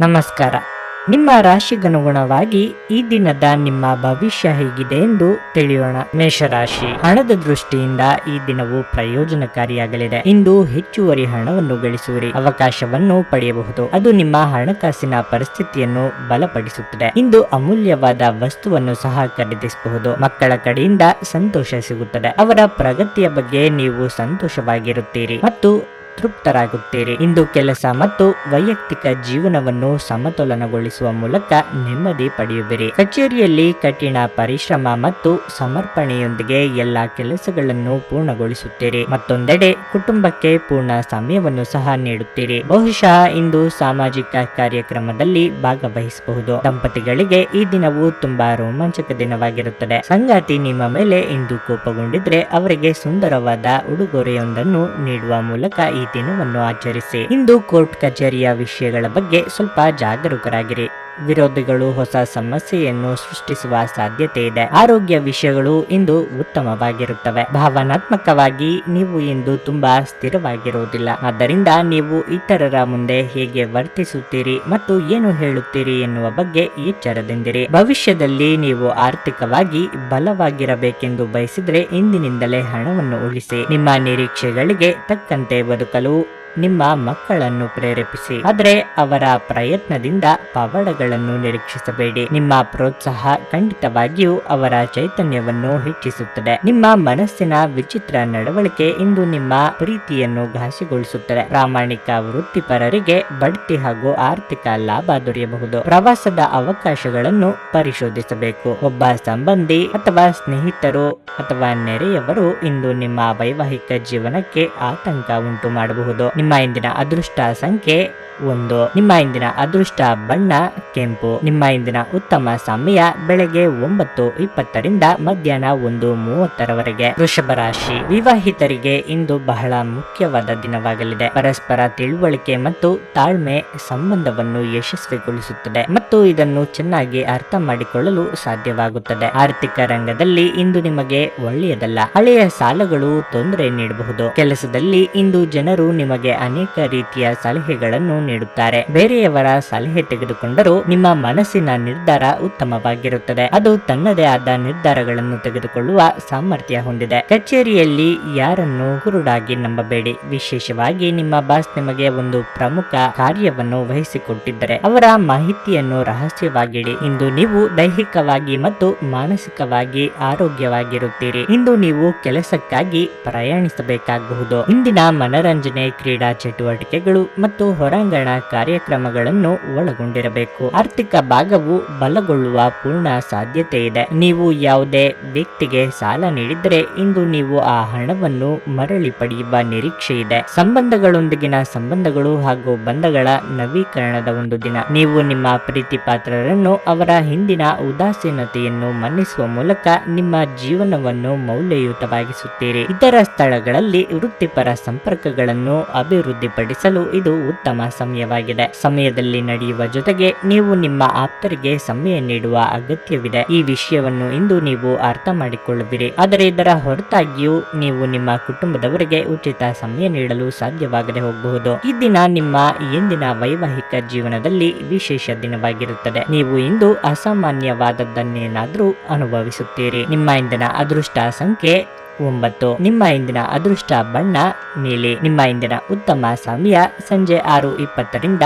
ನಮಸ್ಕಾರ. ನಿಮ್ಮ ರಾಶಿಗನುಗುಣವಾಗಿ ಈ ದಿನದ ನಿಮ್ಮ ಭವಿಷ್ಯ ಹೇಗಿದೆ ಎಂದು ತಿಳಿಯೋಣ. ಮೇಷರಾಶಿ, ಹಣದ ದೃಷ್ಟಿಯಿಂದ ಈ ದಿನವು ಪ್ರಯೋಜನಕಾರಿಯಾಗಲಿದೆ. ಇಂದು ಹೆಚ್ಚುವರಿ ಹಣವನ್ನು ಗಳಿಸುವಿರಿ. ಅವಕಾಶವನ್ನು ಪಡೆಯಬಹುದು. ಅದು ನಿಮ್ಮ ಹಣಕಾಸಿನ ಪರಿಸ್ಥಿತಿಯನ್ನು ಬಲಪಡಿಸುತ್ತದೆ. ಇಂದು ಅಮೂಲ್ಯವಾದ ವಸ್ತುವನ್ನು ಸಹ ಖರೀದಿಸಬಹುದು. ಮಕ್ಕಳ ಕಡೆಯಿಂದ ಸಂತೋಷ ಸಿಗುತ್ತದೆ. ಅವರ ಪ್ರಗತಿಯ ಬಗ್ಗೆ ನೀವು ಸಂತೋಷವಾಗಿರುತ್ತೀರಿ. ಮತ್ತು ತೃಪ್ತರಾಗುತ್ತೀರಿ ಇಂದು ಕೆಲಸ ಮತ್ತು ವೈಯಕ್ತಿಕ ಜೀವನವನ್ನು ಸಮತೋಲನಗೊಳಿಸುವ ಮೂಲಕ ನೆಮ್ಮದಿ ಪಡೆಯುವಿರಿ. ಕಚೇರಿಯಲ್ಲಿ ಕಠಿಣ ಪರಿಶ್ರಮ ಮತ್ತು ಸಮರ್ಪಣೆಯೊಂದಿಗೆ ಎಲ್ಲಾ ಕೆಲಸಗಳನ್ನು ಪೂರ್ಣಗೊಳಿಸುತ್ತೀರಿ. ಮತ್ತೊಂದೆಡೆ ಕುಟುಂಬಕ್ಕೆ ಪೂರ್ಣ ಸಮಯವನ್ನು ಸಹ ನೀಡುತ್ತೀರಿ. ಬಹುಶಃ ಇಂದು ಸಾಮಾಜಿಕ ಕಾರ್ಯಕ್ರಮದಲ್ಲಿ ಭಾಗವಹಿಸಬಹುದು. ದಂಪತಿಗಳಿಗೆ ಈ ದಿನವು ತುಂಬಾ ರೋಮಾಂಚಕ ದಿನವಾಗಿರುತ್ತದೆ. ಸಂಗಾತಿ ನಿಮ್ಮ ಮೇಲೆ ಇಂದು ಕೋಪಗೊಂಡಿದ್ರೆ ಅವರಿಗೆ ಸುಂದರವಾದ ಉಡುಗೊರೆಯೊಂದನ್ನು ನೀಡುವ ಮೂಲಕ ದಿನವನ್ನು ಆಚರಿಸಿ. ಇಂದು ಕೋರ್ಟ್ ಕಚೇರಿಯ ವಿಷಯಗಳ ಬಗ್ಗೆ ಸ್ವಲ್ಪ ಜಾಗರೂಕರಾಗಿರಿ. ವಿರೋಧಿಗಳು ಹೊಸ ಸಮಸ್ಯೆಯನ್ನು ಸೃಷ್ಟಿಸುವ ಸಾಧ್ಯತೆ ಇದೆ. ಆರೋಗ್ಯ ವಿಷಯಗಳು ಇಂದು ಉತ್ತಮವಾಗಿರುತ್ತವೆ. ಭಾವನಾತ್ಮಕವಾಗಿ ನೀವು ಇಂದು ತುಂಬಾ ಸ್ಥಿರವಾಗಿರುವುದಿಲ್ಲ. ಆದ್ದರಿಂದ ನೀವು ಇತರರ ಮುಂದೆ ಹೇಗೆ ವರ್ತಿಸುತ್ತೀರಿ ಮತ್ತು ಏನು ಹೇಳುತ್ತೀರಿ ಎನ್ನುವ ಬಗ್ಗೆ ಎಚ್ಚರದಿಂದಿರಿ. ಭವಿಷ್ಯದಲ್ಲಿ ನೀವು ಆರ್ಥಿಕವಾಗಿ ಬಲವಾಗಿರಬೇಕೆಂದು ಬಯಸಿದ್ರೆ ಇಂದಿನಿಂದಲೇ ಹಣವನ್ನು ಉಳಿಸಿ. ನಿಮ್ಮ ನಿರೀಕ್ಷೆಗಳಿಗೆ ತಕ್ಕಂತೆ ಬದುಕಲು ನಿಮ್ಮ ಮಕ್ಕಳನ್ನು ಪ್ರೇರೇಪಿಸಿ. ಆದರೆ ಅವರ ಪ್ರಯತ್ನದಿಂದ ಪವಾಡಗಳನ್ನು ನಿರೀಕ್ಷಿಸಬೇಡಿ. ನಿಮ್ಮ ಪ್ರೋತ್ಸಾಹ ಖಂಡಿತವಾಗಿಯೂ ಅವರ ಚೈತನ್ಯವನ್ನು ಹೆಚ್ಚಿಸುತ್ತದೆ. ನಿಮ್ಮ ಮನಸ್ಸಿನ ವಿಚಿತ್ರ ನಡವಳಿಕೆ ಇಂದು ನಿಮ್ಮ ಪ್ರೀತಿಯನ್ನು ಘಾಸಿಗೊಳಿಸುತ್ತದೆ. ಪ್ರಾಮಾಣಿಕ ವೃತ್ತಿಪರರಿಗೆ ಬಡ್ತಿ ಹಾಗೂ ಆರ್ಥಿಕ ಲಾಭ ದೊರೆಯಬಹುದು. ಪ್ರವಾಸದ ಅವಕಾಶಗಳನ್ನು ಪರಿಶೋಧಿಸಬೇಕು. ಒಬ್ಬ ಸಂಬಂಧಿ ಅಥವಾ ಸ್ನೇಹಿತರು ಅಥವಾ ನೆರೆಯವರು ಇಂದು ನಿಮ್ಮ ವೈವಾಹಿಕ ಜೀವನಕ್ಕೆ ಆತಂಕ ಉಂಟು ಮಾಡಬಹುದು ನಿಮ್ಮ ಇಂದಿನ ಅದೃಷ್ಟ ಸಂಖ್ಯೆ ಒಂದು. ನಿಮ್ಮ ಇಂದಿನ ಅದೃಷ್ಟ ಬಣ್ಣ ಕೆಂಪು. ನಿಮ್ಮ ಇಂದಿನ ಉತ್ತಮ ಸಮಯ ಬೆಳಗ್ಗೆ ಒಂಬತ್ತು ಇಪ್ಪತ್ತರಿಂದ ಮಧ್ಯಾಹ್ನ ಒಂದು ಮೂವತ್ತರವರೆಗೆ. ವೃಷಭ ರಾಶಿ. ವಿವಾಹಿತರಿಗೆ ಇಂದು ಬಹಳ ಮುಖ್ಯವಾದ ದಿನವಾಗಲಿದೆ. ಪರಸ್ಪರ ತಿಳುವಳಿಕೆ ಮತ್ತು ತಾಳ್ಮೆ ಸಂಬಂಧವನ್ನು ಯಶಸ್ವಿಗೊಳಿಸುತ್ತದೆ ಮತ್ತು ಇದನ್ನು ಚೆನ್ನಾಗಿ ಅರ್ಥ ಮಾಡಿಕೊಳ್ಳಲು ಸಾಧ್ಯವಾಗುತ್ತದೆ. ಆರ್ಥಿಕ ರಂಗದಲ್ಲಿ ಇಂದು ನಿಮಗೆ ಒಳ್ಳೆಯದಲ್ಲ. ಹಳೆಯ ಸಾಲಗಳು ತೊಂದರೆ ನೀಡಬಹುದು. ಕೆಲಸದಲ್ಲಿ ಇಂದು ಜನರು ನಿಮಗೆ ಅನೇಕ ರೀತಿಯ ಸಲಹೆಗಳನ್ನು ನೀಡುತ್ತಾರೆ. ಬೇರೆಯವರ ಸಲಹೆ ತೆಗೆದುಕೊಂಡರೂ ನಿಮ್ಮ ಮನಸ್ಸಿನ ನಿರ್ಧಾರ ಉತ್ತಮವಾಗಿರುತ್ತದೆ. ಅದು ತನ್ನದೇ ಆದ ನಿರ್ಧಾರಗಳನ್ನು ತೆಗೆದುಕೊಳ್ಳುವ ಸಾಮರ್ಥ್ಯ ಹೊಂದಿದೆ. ಕಚೇರಿಯಲ್ಲಿ ಯಾರನ್ನು ಕುರುಡಾಗಿ ನಂಬಬೇಡಿ. ವಿಶೇಷವಾಗಿ ನಿಮ್ಮ ಬಾಸ್ ನಿಮಗೆ ಒಂದು ಪ್ರಮುಖ ಕಾರ್ಯವನ್ನು ವಹಿಸಿಕೊಟ್ಟಿದ್ದರೆ ಅವರ ಮಾಹಿತಿಯನ್ನು ರಹಸ್ಯವಾಗಿಡಿ. ಇಂದು ನೀವು ದೈಹಿಕವಾಗಿ ಮತ್ತು ಮಾನಸಿಕವಾಗಿ ಆರೋಗ್ಯವಾಗಿರುತ್ತೀರಿ. ಇಂದು ನೀವು ಕೆಲಸಕ್ಕಾಗಿ ಪ್ರಯಾಣಿಸಬೇಕಾಗಬಹುದು ಇಂದಿನ ಮನರಂಜನೆ ಕ್ರೀಡಾ. ಚಟುವಟಿಕೆಗಳು ಮತ್ತು ಹೊರಾಂಗಣ ಕಾರ್ಯಕ್ರಮಗಳನ್ನು ಒಳಗೊಂಡಿರಬೇಕು. ಆರ್ಥಿಕ ಭಾಗವು ಬಲಗೊಳ್ಳುವ ಪೂರ್ಣ ಸಾಧ್ಯತೆ ಇದೆ. ನೀವು ಯಾವುದೇ ವ್ಯಕ್ತಿಗೆ ಸಾಲ ನೀಡಿದರೆ ಇಂದು ನೀವು ಆ ಹಣವನ್ನು ಮರಳಿ ಪಡೆಯುವ ನಿರೀಕ್ಷೆ ಇದೆ. ಸಂಬಂಧಗಳೊಂದಿಗಿನ ಸಂಬಂಧಗಳು ಹಾಗೂ ಬಂಧಗಳ ನವೀಕರಣದ ಒಂದು ದಿನ. ನೀವು ನಿಮ್ಮ ಪ್ರೀತಿ ಪಾತ್ರರನ್ನು ಅವರ ಹಿಂದಿನ ಉದಾಸೀನತೆಯನ್ನು ಮನ್ನಿಸುವ ಮೂಲಕ ನಿಮ್ಮ ಜೀವನವನ್ನು ಮೌಲ್ಯಯುತವಾಗಿಸುತ್ತೀರಿ. ಇತರ ಸ್ಥಳಗಳಲ್ಲಿ ವೃತ್ತಿಪರ ಸಂಪರ್ಕಗಳನ್ನು ಅಭಿವೃದ್ಧಿಪಡಿಸಲು ಇದು ಉತ್ತಮ ಸಮಯವಾಗಿದೆ. ಸಮಯದಲ್ಲಿ ನಡೆಯುವ ಜೊತೆಗೆ ನೀವು ನಿಮ್ಮ ಆಪ್ತರಿಗೆ ಸಮಯ ನೀಡುವ ಅಗತ್ಯವಿದೆ. ಈ ವಿಷಯವನ್ನು ಇಂದು ನೀವು ಅರ್ಥ ಮಾಡಿಕೊಳ್ಳುವಿರಿ. ಆದರೆ ಇದರ ಹೊರತಾಗಿಯೂ ನೀವು ನಿಮ್ಮ ಕುಟುಂಬದವರಿಗೆ ಉಚಿತ ಸಮಯ ನೀಡಲು ಸಾಧ್ಯವಾಗದೆ ಹೋಗಬಹುದು. ಈ ದಿನ ನಿಮ್ಮ ಎಂದಿನ ವೈವಾಹಿಕ ಜೀವನದಲ್ಲಿ ವಿಶೇಷ ದಿನವಾಗಿರುತ್ತದೆ. ನೀವು ಇಂದು ಅಸಾಮಾನ್ಯವಾದದ್ದನ್ನೇನಾದರೂ ಅನುಭವಿಸುತ್ತೀರಿ. ನಿಮ್ಮ ಇಂದಿನ ಅದೃಷ್ಟ ಸಂಖ್ಯೆ ಒಂಬತ್ತು. ನಿಮ್ಮ ಇಂದಿನ ಅದೃಷ್ಟ ಬಣ್ಣ ನೀಲಿ. ನಿಮ್ಮ ಇಂದಿನ ಉತ್ತಮ ಸಮಯ ಸಂಜೆ ಆರು ಇಪ್ಪತ್ತರಿಂದ